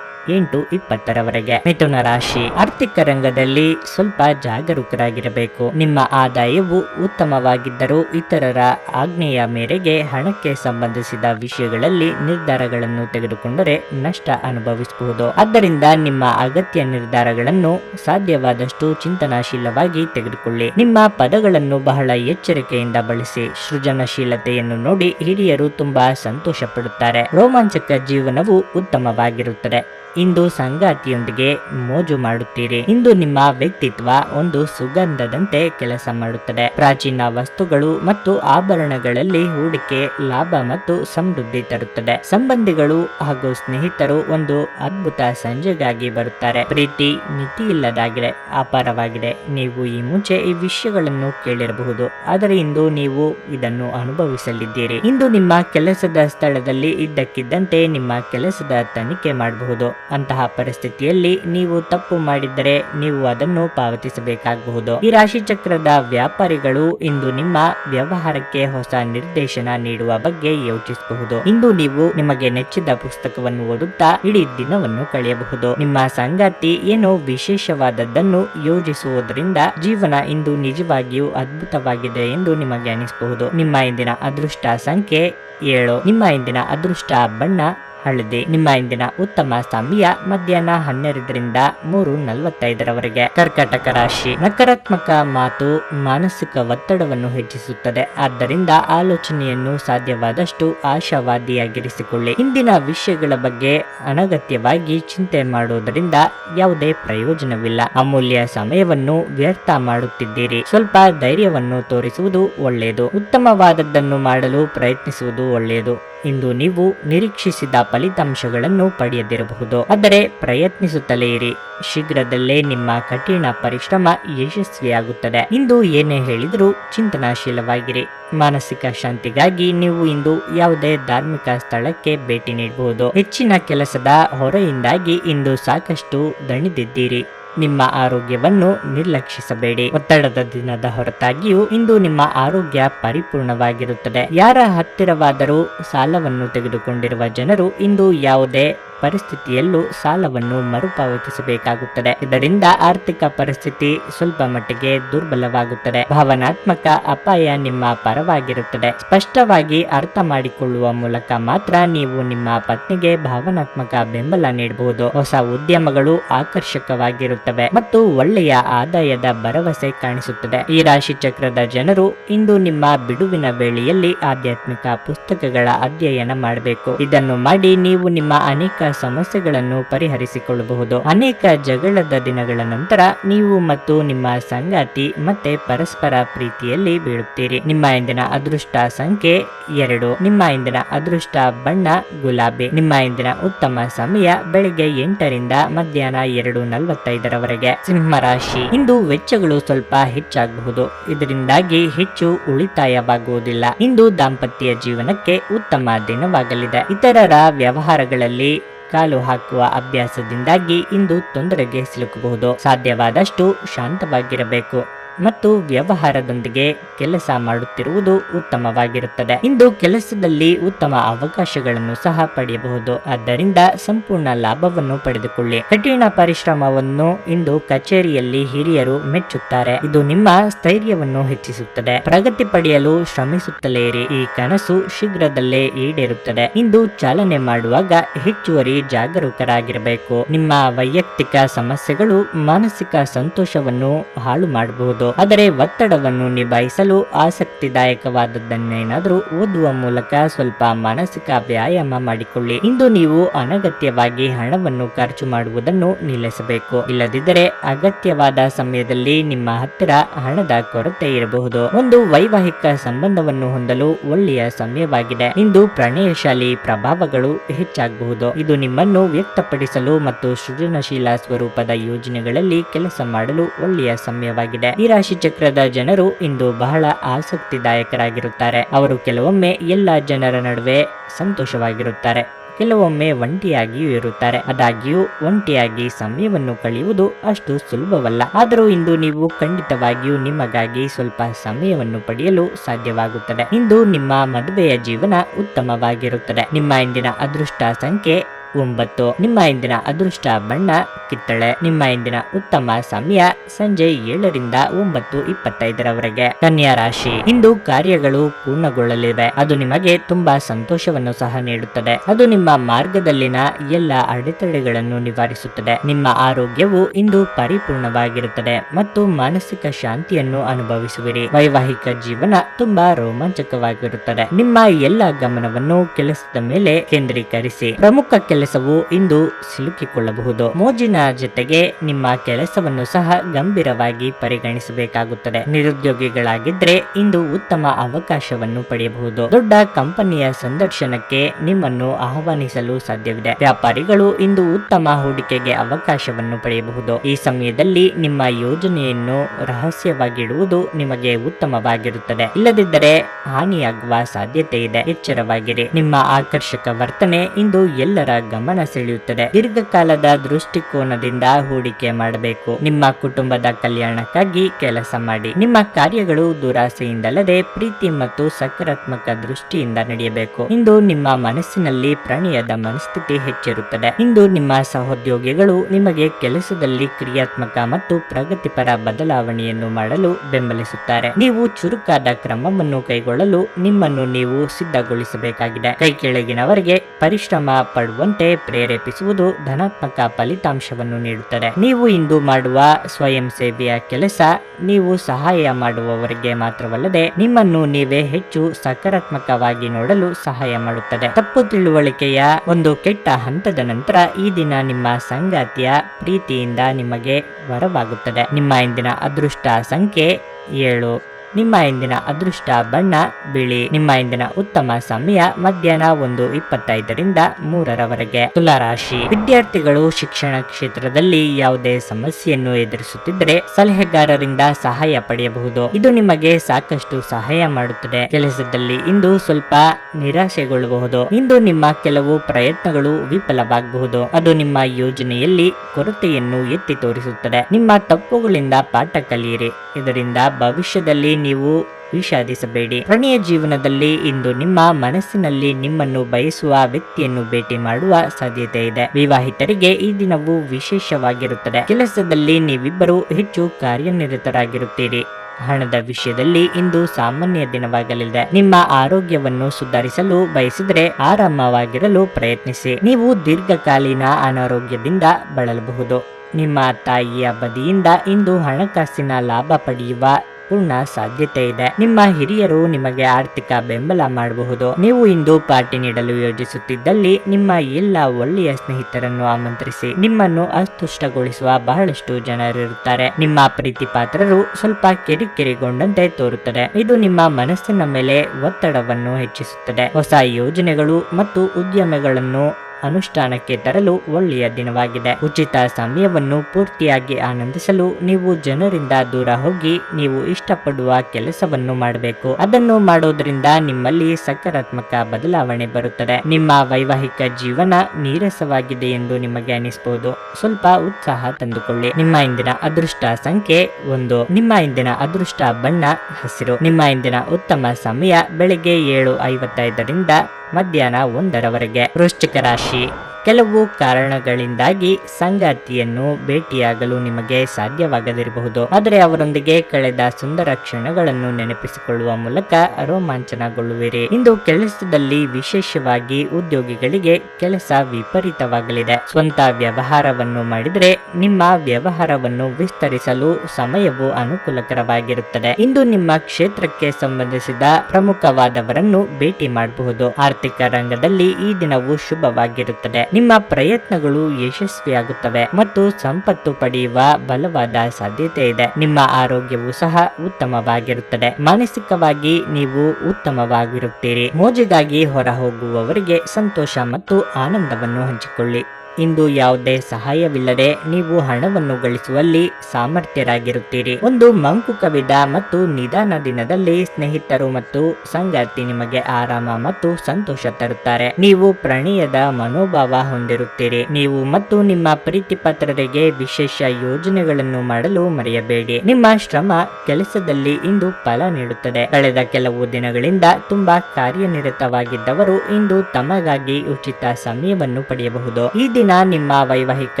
ಎಂಟು ಇಪ್ಪತ್ತರವರೆಗೆ. ಮಿಥುನ ರಾಶಿ. ಆರ್ಥಿಕ ರಂಗದಲ್ಲಿ ಸ್ವಲ್ಪ ಜಾಗರೂಕರಾಗಿರಬೇಕು. ನಿಮ್ಮ ಆದಾಯವು ಉತ್ತಮವಾಗಿದ್ದರೂ ಇತರರ ಆಜ್ಞೆಯ ಮೇರೆಗೆ ಹಣಕ್ಕೆ ಸಂಬಂಧಿಸಿದ ವಿಷಯಗಳಲ್ಲಿ ನಿರ್ಧಾರಗಳನ್ನು ತೆಗೆದುಕೊಂಡರೆ ನಷ್ಟ ಅನುಭವಿಸಬಹುದು. ಆದ್ದರಿಂದ ನಿಮ್ಮ ಅಗತ್ಯ ನಿರ್ಧಾರಗಳನ್ನು ಸಾಧ್ಯವಾದಷ್ಟು ಚಿಂತನಾಶೀಲವಾಗಿ ತೆಗೆದುಕೊಳ್ಳಿ. ನಿಮ್ಮ ಪದಗಳನ್ನು ಬಹಳ ಎಚ್ಚರಿಕೆಯಿಂದ ಬಳಸಿ. ಸೃಜನಶೀಲತೆಯನ್ನು ನೋಡಿ ಹಿರಿಯರು ತುಂಬಾ ಸಂತೋಷ ಪಡುತ್ತಾರೆ ರೋಮಾಂಚಕ ಜೀವನವು ಉತ್ತಮವಾಗಿರುತ್ತದೆ. ಇಂದು ಸಂಗಾತಿಯೊಂದಿಗೆ ಮೋಜು ಮಾಡುತ್ತೀರಿ. ಇಂದು ನಿಮ್ಮ ವ್ಯಕ್ತಿತ್ವ ಒಂದು ಸುಗಂಧದಂತೆ ಕೆಲಸ ಮಾಡುತ್ತದೆ. ಪ್ರಾಚೀನ ವಸ್ತುಗಳು ಮತ್ತು ಆಭರಣಗಳಲ್ಲಿ ಹೂಡಿಕೆ, ಲಾಭ ಮತ್ತು ಸಮೃದ್ಧಿ ತರುತ್ತದೆ. ಸಂಬಂಧಿಗಳು ಹಾಗೂ ಸ್ನೇಹಿತರು ಒಂದು ಅದ್ಭುತ ಸಂಜೆಗಾಗಿ ಬರುತ್ತಾರೆ. ಪ್ರೀತಿ ಮಿತಿ ಇಲ್ಲದಾಗಿದೆ ಅಪಾರವಾಗಿದೆ. ನೀವು ಈ ಮುಂಚೆ ಈ ವಿಷಯಗಳನ್ನು ಕೇಳಿರಬಹುದು. ಆದರೆ ಇಂದು ನೀವು ಇದನ್ನು ಅನುಭವಿಸಲಿದ್ದೀರಿ. ಇಂದು ನಿಮ್ಮ ಕೆಲಸದ ಸ್ಥಳದಲ್ಲಿ ಇದ್ದಕ್ಕಿದ್ದಂತೆ ನಿಮ್ಮ ಕೆಲಸದ ತನಿಖೆ ಮಾಡಬಹುದು. ಅಂತಹ ಪರಿಸ್ಥಿತಿಯಲ್ಲಿ ನೀವು ತಪ್ಪು ಮಾಡಿದ್ದರೆ ನೀವು ಅದನ್ನು ಪಾವತಿಸಬೇಕಾಗಬಹುದು. ಈ ರಾಶಿ ಚಕ್ರದ ವ್ಯಾಪಾರಿಗಳು ಇಂದು ನಿಮ್ಮ ವ್ಯವಹಾರಕ್ಕೆ ಹೊಸ ನಿರ್ದೇಶನ ನೀಡುವ ಬಗ್ಗೆ ಯೋಚಿಸಬಹುದು. ಇಂದು ನೀವು ನಿಮಗೆ ನೆಚ್ಚಿದ ಪುಸ್ತಕವನ್ನು ಓದುತ್ತಾ ಇಡೀ ದಿನವನ್ನು ಕಳೆಯಬಹುದು. ನಿಮ್ಮ ಸಂಗಾತಿ ಏನೋ ವಿಶೇಷವಾದದ್ದನ್ನು ಯೋಜಿಸುವುದರಿಂದ ಜೀವನ ಇಂದು ನಿಜವಾಗಿಯೂ ಅದ್ಭುತವಾಗಿದೆ ಎಂದು ನಿಮಗೆ ಅನಿಸಬಹುದು. ನಿಮ್ಮ ಇಂದಿನ ಅದೃಷ್ಟ ಸಂಖ್ಯೆ ಏಳು. ನಿಮ್ಮ ಇಂದಿನ ಅದೃಷ್ಟ ಬಣ್ಣ ಹಳದಿ. ನಿಮ್ಮ ಇಂದಿನ ಉತ್ತಮ ಸಮಯ ಮಧ್ಯಾಹ್ನ ಹನ್ನೆರಡರಿಂದ ಮೂರು ನಲವತ್ತೈದರವರೆಗೆ. ಕರ್ಕಟಕ ರಾಶಿ. ನಕಾರಾತ್ಮಕ ಮಾತು ಮಾನಸಿಕ ಒತ್ತಡವನ್ನು ಹೆಚ್ಚಿಸುತ್ತದೆ. ಆದ್ದರಿಂದ ಆಲೋಚನೆಯನ್ನು ಸಾಧ್ಯವಾದಷ್ಟು ಆಶಾವಾದಿಯಾಗಿರಿಸಿಕೊಳ್ಳಿ. ಇಂದಿನ ವಿಷಯಗಳ ಬಗ್ಗೆ ಅನಗತ್ಯವಾಗಿ ಚಿಂತೆ ಮಾಡುವುದರಿಂದ ಯಾವುದೇ ಪ್ರಯೋಜನವಿಲ್ಲ. ಅಮೂಲ್ಯ ಸಮಯವನ್ನು ವ್ಯರ್ಥ ಮಾಡುತ್ತಿದ್ದೀರಿ. ಸ್ವಲ್ಪ ಧೈರ್ಯವನ್ನು ತೋರಿಸುವುದು ಒಳ್ಳೆಯದು. ಉತ್ತಮವಾದದ್ದನ್ನು ಮಾಡಲು ಪ್ರಯತ್ನಿಸುವುದು ಒಳ್ಳೆಯದು. ಇಂದು ನೀವು ನಿರೀಕ್ಷಿಸಿದ ಫಲಿತಾಂಶಗಳನ್ನು ಪಡೆಯದಿರಬಹುದು. ಆದರೆ ಪ್ರಯತ್ನಿಸುತ್ತಲೇ ಇರಿ. ಶೀಘ್ರದಲ್ಲೇ ನಿಮ್ಮ ಕಠಿಣ ಪರಿಶ್ರಮ ಯಶಸ್ವಿಯಾಗುತ್ತದೆ. ಇಂದು ಏನೇ ಹೇಳಿದರೂ ಚಿಂತನಾಶೀಲವಾಗಿರಿ. ಮಾನಸಿಕ ಶಾಂತಿಗಾಗಿ ನೀವು ಇಂದು ಯಾವುದೇ ಧಾರ್ಮಿಕ ಸ್ಥಳಕ್ಕೆ ಭೇಟಿ ನೀಡಬಹುದು. ಹೆಚ್ಚಿನ ಕೆಲಸದ ಹೊರೆಯಿಂದಾಗಿ ಇಂದು ಸಾಕಷ್ಟು ದಣಿದಿದ್ದೀರಿ. ನಿಮ್ಮ ಆರೋಗ್ಯವನ್ನು ನಿರ್ಲಕ್ಷಿಸಬೇಡಿ. ಒತ್ತಡದ ದಿನದ ಹೊರತಾಗಿಯೂ ಇಂದು ನಿಮ್ಮ ಆರೋಗ್ಯ ಪರಿಪೂರ್ಣವಾಗಿರುತ್ತದೆ. ಯಾರ ಹತ್ತಿರವಾದರೂ ಸಾಲವನ್ನು ತೆಗೆದುಕೊಂಡಿರುವ ಜನರು ಇಂದು ಯಾವುದೇ ಪರಿಸ್ಥಿತಿಯಲ್ಲೂ ಸಾಲವನ್ನು ಮರುಪಾವತಿಸಬೇಕಾಗುತ್ತದೆ. ಇದರಿಂದ ಆರ್ಥಿಕ ಪರಿಸ್ಥಿತಿ ಸ್ವಲ್ಪ ಮಟ್ಟಿಗೆ ದುರ್ಬಲವಾಗುತ್ತದೆ. ಭಾವನಾತ್ಮಕ ಅಪಾಯ ನಿಮ್ಮ ಪರವಾಗಿರುತ್ತದೆ. ಸ್ಪಷ್ಟವಾಗಿ ಅರ್ಥ ಮಾಡಿಕೊಳ್ಳುವ ಮೂಲಕ ಮಾತ್ರ ನೀವು ನಿಮ್ಮ ಪತ್ನಿಗೆ ಭಾವನಾತ್ಮಕ ಬೆಂಬಲ ನೀಡಬಹುದು. ಹೊಸ ಉದ್ಯಮಗಳು ಆಕರ್ಷಕವಾಗಿರುತ್ತವೆ ಮತ್ತು ಒಳ್ಳೆಯ ಆದಾಯದ ಭರವಸೆ ಕಾಣಿಸುತ್ತದೆ. ಈ ರಾಶಿ ಚಕ್ರದ ಜನರು ಇಂದು ನಿಮ್ಮ ಬಿಡುವಿನ ವೇಳೆಯಲ್ಲಿ ಆಧ್ಯಾತ್ಮಿಕ ಪುಸ್ತಕಗಳ ಅಧ್ಯಯನ ಮಾಡಬೇಕು. ಇದನ್ನು ಮಾಡಿ ನೀವು ನಿಮ್ಮ ಅನೇಕ ಸಮಸ್ಯೆಗಳನ್ನು ಪರಿಹರಿಸಿಕೊಳ್ಳಬಹುದು. ಅನೇಕ ಜಗಳದ ದಿನಗಳ ನಂತರ ನೀವು ಮತ್ತು ನಿಮ್ಮ ಸಂಗಾತಿ ಮತ್ತೆ ಪರಸ್ಪರ ಪ್ರೀತಿಯಲ್ಲಿ ಬೀಳುತ್ತೀರಿ. ನಿಮ್ಮ ಇಂದಿನ ಅದೃಷ್ಟ ಸಂಖ್ಯೆ ಎರಡು. ನಿಮ್ಮ ಇಂದಿನ ಅದೃಷ್ಟ ಬಣ್ಣ ಗುಲಾಬಿ. ನಿಮ್ಮ ಇಂದಿನ ಉತ್ತಮ ಸಮಯ ಬೆಳಿಗ್ಗೆ ಎಂಟರಿಂದ ಮಧ್ಯಾಹ್ನ ಎರಡು ನಲವತ್ತೈದರವರೆಗೆ. ಸಿಂಹ ರಾಶಿ. ಇಂದು ವೆಚ್ಚಗಳು ಸ್ವಲ್ಪ ಹೆಚ್ಚಾಗಬಹುದು. ಇದರಿಂದಾಗಿ ಹೆಚ್ಚು ಉಳಿತಾಯವಾಗುವುದಿಲ್ಲ. ಇಂದು ದಾಂಪತ್ಯ ಜೀವನಕ್ಕೆ ಉತ್ತಮ ದಿನವಾಗಲಿದೆ. ಇತರರ ವ್ಯವಹಾರಗಳಲ್ಲಿ ಕಾಲು ಹಾಕುವ ಅಭ್ಯಾಸದಿಂದಾಗಿ ಇಂದು ತೊಂದರೆಗೆ ಸಿಲುಕಬಹುದು. ಸಾಧ್ಯವಾದಷ್ಟು ಶಾಂತವಾಗಿರಬೇಕು. ಮತ್ತು ವ್ಯವಹಾರದೊಂದಿಗೆ ಕೆಲಸ ಮಾಡುತ್ತಿರುವುದು ಉತ್ತಮವಾಗಿರುತ್ತದೆ. ಇಂದು ಕೆಲಸದಲ್ಲಿ ಉತ್ತಮ ಅವಕಾಶಗಳನ್ನು ಸಹ ಪಡೆಯಬಹುದು. ಆದ್ದರಿಂದ ಸಂಪೂರ್ಣ ಲಾಭವನ್ನು ಪಡೆದುಕೊಳ್ಳಿ. ಕಠಿಣ ಪರಿಶ್ರಮವನ್ನು ಇಂದು ಕಚೇರಿಯಲ್ಲಿ ಹಿರಿಯರು ಮೆಚ್ಚುತ್ತಾರೆ. ಇದು ನಿಮ್ಮ ಸ್ಥೈರ್ಯವನ್ನು ಹೆಚ್ಚಿಸುತ್ತದೆ. ಪ್ರಗತಿ ಪಡೆಯಲು ಶ್ರಮಿಸುತ್ತಲೇ ಇರಿ ಈ ಕನಸು ಶೀಘ್ರದಲ್ಲೇ ಈಡೇರುತ್ತದೆ. ಇಂದು ಚಾಲನೆ ಮಾಡುವಾಗ ಹೆಚ್ಚುವರಿ ಜಾಗರೂಕರಾಗಿರಬೇಕು. ನಿಮ್ಮ ವೈಯಕ್ತಿಕ ಸಮಸ್ಯೆಗಳು ಮಾನಸಿಕ ಸಂತೋಷವನ್ನು ಹಾಳು ಮಾಡಬಹುದು. ಆದರೆ ಒತ್ತಡವನ್ನು ನಿಭಾಯಿಸಲು ಆಸಕ್ತಿದಾಯಕವಾದದ್ದನ್ನೇನಾದರೂ ಓದುವ ಮೂಲಕ ಸ್ವಲ್ಪ ಮಾನಸಿಕ ವ್ಯಾಯಾಮ ಮಾಡಿಕೊಳ್ಳಿ. ಇಂದು ನೀವು ಅನಗತ್ಯವಾಗಿ ಹಣವನ್ನು ಖರ್ಚು ಮಾಡುವುದನ್ನು ನಿಲ್ಲಿಸಬೇಕು. ಇಲ್ಲದಿದ್ದರೆ ಅಗತ್ಯವಾದ ಸಮಯದಲ್ಲಿ ನಿಮ್ಮ ಹತ್ತಿರ ಹಣದ ಕೊರತೆ ಇರಬಹುದು. ಒಂದು ವೈವಾಹಿಕ ಸಂಬಂಧವನ್ನು ಹೊಂದಲು ಒಳ್ಳೆಯ ಸಮಯವಾಗಿದೆ. ಇಂದು ಪ್ರಣಯಶಾಲಿ ಪ್ರಭಾವಗಳು ಹೆಚ್ಚಾಗಬಹುದು. ಇದು ನಿಮ್ಮನ್ನು ವ್ಯಕ್ತಪಡಿಸಲು ಮತ್ತು ಸೃಜನಶೀಲ ಸ್ವರೂಪದ ಯೋಜನೆಗಳಲ್ಲಿ ಕೆಲಸ ಮಾಡಲು ಒಳ್ಳೆಯ ಸಮಯವಾಗಿದೆ. ಈ ರಾಶಿ ಚಕ್ರದ ಜನರು ಇಂದು ಬಹಳ ಆಸಕ್ತಿದಾಯಕರಾಗಿರುತ್ತಾರೆ. ಅವರು ಕೆಲವೊಮ್ಮೆ ಎಲ್ಲ ಜನರ ನಡುವೆ ಸಂತೋಷವಾಗಿರುತ್ತಾರೆ. ಕೆಲವೊಮ್ಮೆ ಒಂಟಿಯಾಗಿಯೂ ಇರುತ್ತಾರೆ. ಅದಾಗಿಯೂ ಒಂಟಿಯಾಗಿ ಸಮಯವನ್ನು ಕಳೆಯುವುದು ಅಷ್ಟು ಸುಲಭವಲ್ಲ. ಆದರೂ ಇಂದು ನೀವು ಖಂಡಿತವಾಗಿಯೂ ನಿಮಗಾಗಿ ಸ್ವಲ್ಪ ಸಮಯವನ್ನು ಪಡೆಯಲು ಸಾಧ್ಯವಾಗುತ್ತದೆ. ಇಂದು ನಿಮ್ಮ ಮದುವೆಯ ಜೀವನ ಉತ್ತಮವಾಗಿರುತ್ತದೆ. ನಿಮ್ಮ ಇಂದಿನ ಅದೃಷ್ಟ ಸಂಖ್ಯೆ ಒಂಬತ್ತು. ನಿಮ್ಮ ಇಂದಿನ ಅದೃಷ್ಟ ಬಣ್ಣ, ಕಿತ್ತಳೆ. ನಿಮ್ಮ ಇಂದಿನ ಉತ್ತಮ ಸಮಯ, ಸಂಜೆ ಏಳರಿಂದ ಒಂಬತ್ತು ಇಪ್ಪತ್ತೈದರವರೆಗೆ. ಕನ್ಯಾ ರಾಶಿ. ಇಂದು ಕಾರ್ಯಗಳು ಪೂರ್ಣಗೊಳ್ಳಲಿವೆ. ಅದು ನಿಮಗೆ ತುಂಬಾ ಸಂತೋಷವನ್ನು ಸಹ ನೀಡುತ್ತದೆ. ಅದು ನಿಮ್ಮ ಮಾರ್ಗದಲ್ಲಿನ ಎಲ್ಲ ಅಡೆತಡೆಗಳನ್ನು ನಿವಾರಿಸುತ್ತದೆ. ನಿಮ್ಮ ಆರೋಗ್ಯವು ಇಂದು ಪರಿಪೂರ್ಣವಾಗಿರುತ್ತದೆ ಮತ್ತು ಮಾನಸಿಕ ಶಾಂತಿಯನ್ನು ಅನುಭವಿಸುವಿರಿ. ವೈವಾಹಿಕ ಜೀವನ ತುಂಬಾ ರೋಮಾಂಚಕವಾಗಿರುತ್ತದೆ. ನಿಮ್ಮ ಎಲ್ಲ ಗಮನವನ್ನು ಕೆಲಸದ ಮೇಲೆ ಕೇಂದ್ರೀಕರಿಸಿ. ಪ್ರಮುಖ ಕೆಲಸವು ಇಂದು ಸಿಲುಕಿಕೊಳ್ಳಬಹುದು. ಮೋಜಿನ ಜೊತೆಗೆ ನಿಮ್ಮ ಕೆಲಸವನ್ನು ಸಹ ಗಂಭೀರವಾಗಿ ಪರಿಗಣಿಸಬೇಕಾಗುತ್ತದೆ. ನಿರುದ್ಯೋಗಿಗಳಾಗಿದ್ರೆ ಇಂದು ಉತ್ತಮ ಅವಕಾಶವನ್ನು ಪಡೆಯಬಹುದು. ದೊಡ್ಡ ಕಂಪನಿಯ ಸಂದರ್ಶನಕ್ಕೆ ನಿಮ್ಮನ್ನು ಆಹ್ವಾನಿಸಲು ಸಾಧ್ಯವಿದೆ. ವ್ಯಾಪಾರಿಗಳು ಇಂದು ಉತ್ತಮ ಹೂಡಿಕೆಗೆ ಅವಕಾಶವನ್ನು ಪಡೆಯಬಹುದು. ಈ ಸಮಯದಲ್ಲಿ ನಿಮ್ಮ ಯೋಜನೆಯನ್ನು ರಹಸ್ಯವಾಗಿಡುವುದು ನಿಮಗೆ ಉತ್ತಮವಾಗಿರುತ್ತದೆ. ಇಲ್ಲದಿದ್ದರೆ ಹಾನಿಯಾಗುವ ಸಾಧ್ಯತೆ ಇದೆ. ಎಚ್ಚರವಾಗಿರಿ. ನಿಮ್ಮ ಆಕರ್ಷಕ ವರ್ತನೆ ಇಂದು ಎಲ್ಲರ ಗಮನ ಸೆಳೆಯುತ್ತದೆ. ದೀರ್ಘಕಾಲದ ದೃಷ್ಟಿಕೋನದಿಂದ ಹೂಡಿಕೆ ಮಾಡಬೇಕು. ನಿಮ್ಮ ಕುಟುಂಬದ ಕಲ್ಯಾಣಕ್ಕಾಗಿ ಕೆಲಸ ಮಾಡಿ. ನಿಮ್ಮ ಕಾರ್ಯಗಳು ದುರಾಸೆಯಿಂದಲ್ಲದೆ ಪ್ರೀತಿ ಮತ್ತು ಸಕಾರಾತ್ಮಕ ದೃಷ್ಟಿಯಿಂದ ನಡೆಯಬೇಕು. ಇಂದು ನಿಮ್ಮ ಮನಸ್ಸಿನಲ್ಲಿ ಪ್ರಣಯದ ಮನಸ್ಥಿತಿ ಹೆಚ್ಚಿರುತ್ತದೆ. ಇಂದು ನಿಮ್ಮ ಸಹೋದ್ಯೋಗಿಗಳು ನಿಮಗೆ ಕೆಲಸದಲ್ಲಿ ಕ್ರಿಯಾತ್ಮಕ ಮತ್ತು ಪ್ರಗತಿಪರ ಬದಲಾವಣೆಯನ್ನು ಮಾಡಲು ಬೆಂಬಲಿಸುತ್ತಾರೆ. ನೀವು ಚುರುಕಾದ ಕ್ರಮವನ್ನು ಕೈಗೊಳ್ಳಲು ನಿಮ್ಮನ್ನು ನೀವು ಸಿದ್ಧಗೊಳಿಸಬೇಕಾಗಿದೆ. ಕೈ ಕೆಳಗಿನವರಿಗೆ ಪರಿಶ್ರಮ ಪಡುವಂತೆ ಪ್ರೇರೇಪಿಸುವುದು ಧನಾತ್ಮಕ ಫಲಿತಾಂಶವನ್ನು ನೀಡುತ್ತದೆ. ನೀವು ಇಂದು ಮಾಡುವ ಸ್ವಯಂ ಸೇವೆಯ ಕೆಲಸ ನೀವು ಸಹಾಯ ಮಾಡುವವರಿಗೆ ಮಾತ್ರವಲ್ಲದೆ ನಿಮ್ಮನ್ನು ನೀವೇ ಹೆಚ್ಚು ಸಕಾರಾತ್ಮಕವಾಗಿ ನೋಡಲು ಸಹಾಯ ಮಾಡುತ್ತದೆ. ತಪ್ಪು ತಿಳುವಳಿಕೆಯ ಒಂದು ಕೆಟ್ಟ ಹಂತದ ನಂತರ ಈ ದಿನ ನಿಮ್ಮ ಸಂಗಾತಿಯ ಪ್ರೀತಿಯಿಂದ ನಿಮಗೆ ವರವಾಗುತ್ತದೆ. ನಿಮ್ಮ ಇಂದಿನ ಅದೃಷ್ಟ ಸಂಖ್ಯೆ ಏಳು. ನಿಮ್ಮ ಇಂದಿನ ಅದೃಷ್ಟ ಬಣ್ಣ, ಬಿಳಿ. ನಿಮ್ಮ ಇಂದಿನ ಉತ್ತಮ ಸಮಯ ಮಧ್ಯಾಹ್ನ ಒಂದು ಇಪ್ಪತ್ತೈದರಿಂದ ಮೂರರವರೆಗೆ. ತುಲಾರಾಶಿ. ವಿದ್ಯಾರ್ಥಿಗಳು ಶಿಕ್ಷಣ ಕ್ಷೇತ್ರದಲ್ಲಿ ಯಾವುದೇ ಸಮಸ್ಯೆಯನ್ನು ಎದುರಿಸುತ್ತಿದ್ದರೆ ಸಲಹೆಗಾರರಿಂದ ಸಹಾಯ ಪಡೆಯಬಹುದು. ಇದು ನಿಮಗೆ ಸಾಕಷ್ಟು ಸಹಾಯ ಮಾಡುತ್ತದೆ. ಕೆಲಸದಲ್ಲಿ ಇಂದು ಸ್ವಲ್ಪ ನಿರಾಶೆಗೊಳ್ಳಬಹುದು ಇಂದು ನಿಮ್ಮ ಕೆಲವು ಪ್ರಯತ್ನಗಳು ವಿಫಲವಾಗಬಹುದು. ಅದು ನಿಮ್ಮ ಯೋಜನೆಯಲ್ಲಿ ಕೊರತೆಯನ್ನು ಎತ್ತಿ ತೋರಿಸುತ್ತದೆ. ನಿಮ್ಮ ತಪ್ಪುಗಳಿಂದ ಪಾಠ ಕಲಿಯಿರಿ. ಇದರಿಂದ ಭವಿಷ್ಯದಲ್ಲಿ ನೀವು ವಿಷಾದಿಸಬೇಡಿ. ಪ್ರಣಯ ಜೀವನದಲ್ಲಿ ಇಂದು ನಿಮ್ಮ ಮನಸ್ಸಿನಲ್ಲಿ ನಿಮ್ಮನ್ನು ಬಯಸುವ ವ್ಯಕ್ತಿಯನ್ನು ಭೇಟಿ ಮಾಡುವ ಸಾಧ್ಯತೆ ಇದೆ. ವಿವಾಹಿತರಿಗೆ ಈ ದಿನವು ವಿಶೇಷವಾಗಿರುತ್ತದೆ. ಕೆಲಸದಲ್ಲಿ ನೀವಿಬ್ಬರು ಹೆಚ್ಚು ಕಾರ್ಯನಿರತರಾಗಿರುತ್ತೀರಿ. ಹಣದ ವಿಷಯದಲ್ಲಿ ಇಂದು ಸಾಮಾನ್ಯ ದಿನವಾಗಲಿದೆ. ನಿಮ್ಮ ಆರೋಗ್ಯವನ್ನು ಸುಧಾರಿಸಲು ಬಯಸಿದರೆ ಆರಾಮವಾಗಿರಲು ಪ್ರಯತ್ನಿಸಿ. ನೀವು ದೀರ್ಘಕಾಲೀನ ಅನಾರೋಗ್ಯದಿಂದ ಬಳಲಬಹುದು. ನಿಮ್ಮ ತಾಯಿಯ ಬದಿಯಿಂದ ಇಂದು ಹಣಕಾಸಿನ ಲಾಭ ಪಡೆಯುವ ಪೂರ್ಣ ಸಾಧ್ಯತೆ ಇದೆ. ನಿಮ್ಮ ಹಿರಿಯರು ನಿಮಗೆ ಆರ್ಥಿಕ ಬೆಂಬಲ ಮಾಡಬಹುದು. ನೀವು ಇಂದು ಪಾರ್ಟಿ ನೀಡಲು ಯೋಜಿಸುತ್ತಿದ್ದಲ್ಲಿ ನಿಮ್ಮ ಎಲ್ಲ ಒಳ್ಳೆಯ ಸ್ನೇಹಿತರನ್ನು ಆಮಂತ್ರಿಸಿ. ನಿಮ್ಮನ್ನು ಅಸ್ತುಷ್ಟಗೊಳಿಸುವ ಬಹಳಷ್ಟು ಜನರಿರುತ್ತಾರೆ ನಿಮ್ಮ ಪ್ರೀತಿ ಪಾತ್ರರು ಸ್ವಲ್ಪ ಕಿರಿಕಿರಿಗೊಂಡಂತೆ ತೋರುತ್ತದೆ. ಇದು ನಿಮ್ಮ ಮನಸ್ಸಿನ ಮೇಲೆ ಒತ್ತಡವನ್ನು ಹೆಚ್ಚಿಸುತ್ತದೆ. ಹೊಸ ಯೋಜನೆಗಳು ಮತ್ತು ಉದ್ಯಮಗಳನ್ನು ಅನುಷ್ಠಾನಕ್ಕೆ ತರಲು ಒಳ್ಳೆಯ ದಿನವಾಗಿದೆ. ಉಚಿತ ಸಮಯವನ್ನು ಪೂರ್ತಿಯಾಗಿ ಆನಂದಿಸಲು ನೀವು ಜನರಿಂದ ದೂರ ಹೋಗಿ ನೀವು ಇಷ್ಟಪಡುವ ಕೆಲಸವನ್ನು ಮಾಡಬೇಕು. ಅದನ್ನು ಮಾಡೋದ್ರಿಂದ ನಿಮ್ಮಲ್ಲಿ ಸಕಾರಾತ್ಮಕ ಬದಲಾವಣೆ ಬರುತ್ತದೆ. ನಿಮ್ಮ ವೈವಾಹಿಕ ಜೀವನ ನೀರಸವಾಗಿದೆ ಎಂದು ನಿಮಗೆ ಅನಿಸಬಹುದು ಸ್ವಲ್ಪ ಉತ್ಸಾಹ ತಂದುಕೊಳ್ಳಿ. ನಿಮ್ಮ ಇಂದಿನ ಅದೃಷ್ಟ ಸಂಖ್ಯೆ ಒಂದು. ನಿಮ್ಮ ಇಂದಿನ ಅದೃಷ್ಟ ಬಣ್ಣ ಹಸಿರು. ನಿಮ್ಮ ಇಂದಿನ ಉತ್ತಮ ಸಮಯ ಬೆಳಿಗ್ಗೆ ಏಳು ಐವತ್ತೈದರಿಂದ ಮಧ್ಯಾಹ್ನ ಒಂದರವರೆಗೆ ವೃಶ್ಚಿಕ ರಾಶಿ. ಕೆಲವು ಕಾರಣಗಳಿಂದಾಗಿ ಸಂಗಾತಿಯನ್ನು ಭೇಟಿಯಾಗಲು ನಿಮಗೆ ಸಾಧ್ಯವಾಗದಿರಬಹುದು. ಆದರೆ ಅವರೊಂದಿಗೆ ಕಳೆದ ಸುಂದರ ಕ್ಷಣಗಳನ್ನು ನೆನಪಿಸಿಕೊಳ್ಳುವ ಮೂಲಕ ರೋಮಾಂಚನಗೊಳ್ಳುವಿರಿ. ಇಂದು ಕೆಲಸದಲ್ಲಿ ವಿಶೇಷವಾಗಿ ಉದ್ಯೋಗಿಗಳಿಗೆ ಕೆಲಸ ವಿಪರೀತವಾಗಲಿದೆ. ಸ್ವಂತ ವ್ಯವಹಾರವನ್ನು ಮಾಡಿದರೆ ನಿಮ್ಮ ವ್ಯವಹಾರವನ್ನು ವಿಸ್ತರಿಸಲು ಸಮಯವು ಅನುಕೂಲಕರವಾಗಿರುತ್ತದೆ. ಇಂದು ನಿಮ್ಮ ಕ್ಷೇತ್ರಕ್ಕೆ ಸಂಬಂಧಿಸಿದ ಪ್ರಮುಖವಾದವರನ್ನು ಭೇಟಿ ಮಾಡಬಹುದು. ಆರ್ಥಿಕ ರಂಗದಲ್ಲಿ ಈ ದಿನವು ಶುಭವಾಗಿರುತ್ತದೆ. ನಿಮ್ಮ ಪ್ರಯತ್ನಗಳು ಯಶಸ್ವಿಯಾಗುತ್ತವೆ ಮತ್ತು ಸಂಪತ್ತು ಪಡೆಯುವ ಬಲವಾದ ಸಾಧ್ಯತೆ ಇದೆ. ನಿಮ್ಮ ಆರೋಗ್ಯವು ಸಹ ಉತ್ತಮವಾಗಿರುತ್ತದೆ. ಮಾನಸಿಕವಾಗಿ ನೀವು ಉತ್ತಮವಾಗಿರುತ್ತೀರಿ. ಮೋಜಿಗಾಗಿ ಹೊರ ಹೋಗುವವರಿಗೆ ಸಂತೋಷ ಮತ್ತು ಆನಂದವನ್ನು ಹಂಚಿಕೊಳ್ಳಿ. ಇಂದು ಯಾವುದೇ ಸಹಾಯವಿಲ್ಲದೆ ನೀವು ಹಣವನ್ನು ಗಳಿಸುವಲ್ಲಿ ಸಾಮರ್ಥ್ಯರಾಗಿರುತ್ತೀರಿ. ಒಂದು ಮಂಕು ಕವಿದ ಮತ್ತು ನಿಧಾನ ದಿನದಲ್ಲಿ ಸ್ನೇಹಿತರು ಮತ್ತು ಸಂಗಾತಿ ನಿಮಗೆ ಆರಾಮ ಮತ್ತು ಸಂತೋಷ ತರುತ್ತಾರೆ. ನೀವು ಪ್ರಣಯದ ಮನೋಭಾವ ಹೊಂದಿರುತ್ತೀರಿ. ನೀವು ಮತ್ತು ನಿಮ್ಮ ಪ್ರೀತಿ ಪತ್ರರಿಗೆ ವಿಶೇಷ ಯೋಜನೆಗಳನ್ನು ಮಾಡಲು ಮರೆಯಬೇಡಿ. ನಿಮ್ಮ ಶ್ರಮ ಕೆಲಸದಲ್ಲಿ ಇಂದು ಫಲ ನೀಡುತ್ತದೆ. ಕಳೆದ ಕೆಲವು ದಿನಗಳಿಂದ ತುಂಬಾ ಕಾರ್ಯನಿರತವಾಗಿದ್ದವರು ಇಂದು ತಮಗಾಗಿ ಉಚಿತ ಸಮಯವನ್ನು ಪಡೆಯಬಹುದು. ಈ ನಿಮ್ಮ ವೈವಾಹಿಕ